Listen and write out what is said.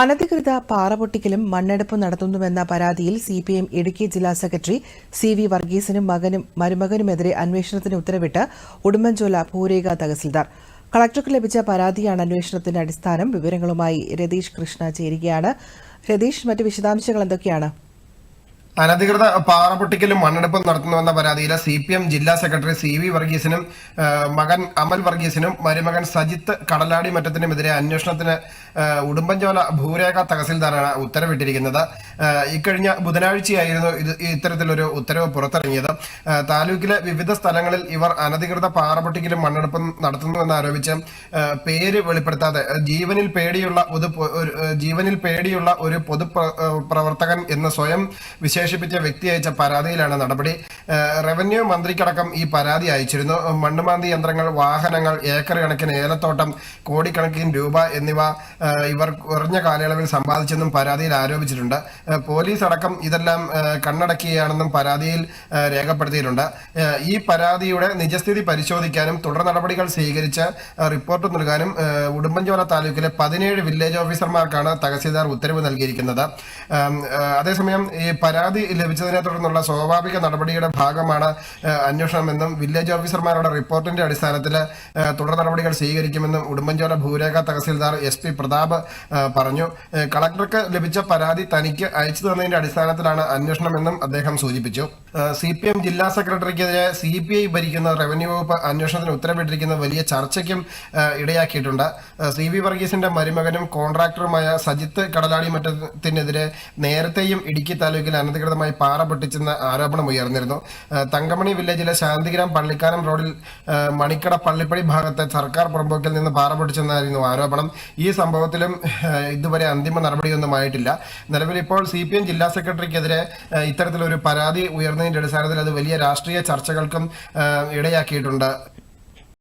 അനധികൃത പാറപൊട്ടിക്കലും മണ്ണെടുപ്പും നടത്തുന്നുവെന്ന പരാതിയിൽ സി പി എം ഇടുക്കി ജില്ലാ സെക്രട്ടറി സി വി വർഗീസിനും മകനും മരുമകനുമെതിരെ അന്വേഷണത്തിന് ഉത്തരവിട്ട് ഉടുമ്പൻചോല ഭൂരേഖ തഹസിൽദാർ. കളക്ടർക്ക് ലഭിച്ച പരാതിയാണ് അന്വേഷണത്തിന്റെ അടിസ്ഥാനം. വിവരങ്ങളുമായി രതീഷ് കൃഷ്ണ ചേരുകയാണ്. രതീഷ് മറ്റ് വിശദാംശങ്ങൾ എന്തൊക്കെയാണ്? അനധികൃത പാറ പൊട്ടിക്കലും മണ്ണെടുപ്പും നടത്തുന്നുവെന്ന പരാതിയിലെ സി പി എം ജില്ലാ സെക്രട്ടറി സി വി വർഗീസിനും മകൻ അമൽ വർഗീസിനും മരുമകൻ സജിത്ത് കടലാടി മറ്റത്തിനുമെതിരെ അന്വേഷണത്തിന് ഉടുമ്പൻചോല ഭൂരേഖ തഹസിൽദാറാണ് ഉത്തരവിട്ടിരിക്കുന്നത്. ഇക്കഴിഞ്ഞ ബുധനാഴ്ചയായിരുന്നു ഇത് ഇത്തരത്തിലൊരു ഉത്തരവ് പുറത്തിറങ്ങിയത്. താലൂക്കിലെ വിവിധ സ്ഥലങ്ങളിൽ ഇവർ അനധികൃത പാറപൊട്ടിക്കലും മണ്ണെടുപ്പും നടത്തുന്നുവെന്ന് ആരോപിച്ച് പേര് വെളിപ്പെടുത്താതെ ജീവനിൽ പേടിയുള്ള ഒരു പൊ- ജീവനിൽ പേടിയുള്ള ഒരു പൊതു പ്ര- പ്രവർത്തകൻ എന്ന് സ്വയം വിശേഷിപ്പിച്ച വ്യക്തി അയച്ച പരാതിയിലാണ് നടപടി. റവന്യൂ മന്ത്രിക്കടക്കം ഈ പരാതി അയച്ചിരുന്നു. മണ്ണുമാന്തി യന്ത്രങ്ങൾ വാഹനങ്ങൾ ഏക്കർ കണക്കിന് ഏലത്തോട്ടം കോടിക്കണക്കിന് രൂപ എന്നിവ ഇവർ കുറഞ്ഞ കാലയളവിൽ സമ്പാദിച്ചെന്നും പരാതിയിൽ ആരോപിച്ചിട്ടുണ്ട്. പോലീസ് അടക്കം ഇതെല്ലാം കണ്ണടക്കിയാണെന്നും പരാതിയിൽ രേഖപ്പെടുത്തിയിട്ടുണ്ട്. ഈ പരാതിയുടെ നിജസ്ഥിതി പരിശോധിക്കാനും തുടർ നടപടികൾ സ്വീകരിച്ച് റിപ്പോർട്ട് നൽകാനും ഉടുമ്പൻചോല താലൂക്കിലെ പതിനേഴ് വില്ലേജ് ഓഫീസർമാർക്കാണ് തഹസീൽദാർ ഉത്തരവ് നൽകിയിരിക്കുന്നത്. അതേസമയം ഈ പരാതി ലഭിച്ചതിനെ തുടർന്നുള്ള സ്വാഭാവിക നടപടിയുടെ ഭാഗമാണ് അന്വേഷണമെന്നും വില്ലേജ് ഓഫീസർമാരുടെ റിപ്പോർട്ടിന്റെ അടിസ്ഥാനത്തിൽ തുടർ നടപടികൾ സ്വീകരിക്കുമെന്നും ഉടുമ്പൻചോല ഭൂരേഖ തഹസീൽദാർ എസ് പി പ്രതാപ് പറഞ്ഞു. കളക്ടർക്ക് ലഭിച്ച പരാതി തനിക്ക് അയച്ചു തന്നതിന്റെ അടിസ്ഥാനത്തിലാണ് അന്വേഷണമെന്നും അദ്ദേഹം സൂചിപ്പിച്ചു. സി പി എം ജില്ലാ സെക്രട്ടറിക്കെതിരെ സി പി ഐ ഭരിക്കുന്ന റവന്യൂ വകുപ്പ് അന്വേഷണത്തിന് ഉത്തരവിട്ടിരിക്കുന്ന വലിയ ചർച്ചയ്ക്കും ഇടയാക്കിയിട്ടുണ്ട്. സി വി വർഗീസിന്റെ മരുമകനും കോൺട്രാക്ടറുമായ സജിത്ത് കടലാടി മറ്റത്തിനെതിരെ നേരത്തെയും ഇടുക്കി താലൂക്കിൽ അനധികൃതമായി പാറ പൊട്ടിച്ചെന്ന ആരോപണം ഉയർന്നിരുന്നു. തങ്കമണി വില്ലേജിലെ ശാന്തിഗ്രാം പള്ളിക്കാനം റോഡിൽ മണിക്കട പള്ളിപ്പടി ഭാഗത്തെ സർക്കാർ പുറമ്പോക്കിൽ നിന്ന് പാറ പൊട്ടിച്ചെന്നായിരുന്നു ആരോപണം. ഈ സംഭവത്തിലും ഇതുവരെ അന്തിമ നടപടിയൊന്നും ആയിട്ടില്ല. നിലവിൽ ഇപ്പോൾ സി പി എം ജില്ലാ സെക്രട്ടറിക്കെതിരെ ഇത്തരത്തിലൊരു പരാതി ഉയർന്നതിന്റെ അടിസ്ഥാനത്തിൽ അത് വലിയ രാഷ്ട്രീയ ചർച്ചകൾക്കും ഇടയാക്കിയിട്ടുണ്ട്.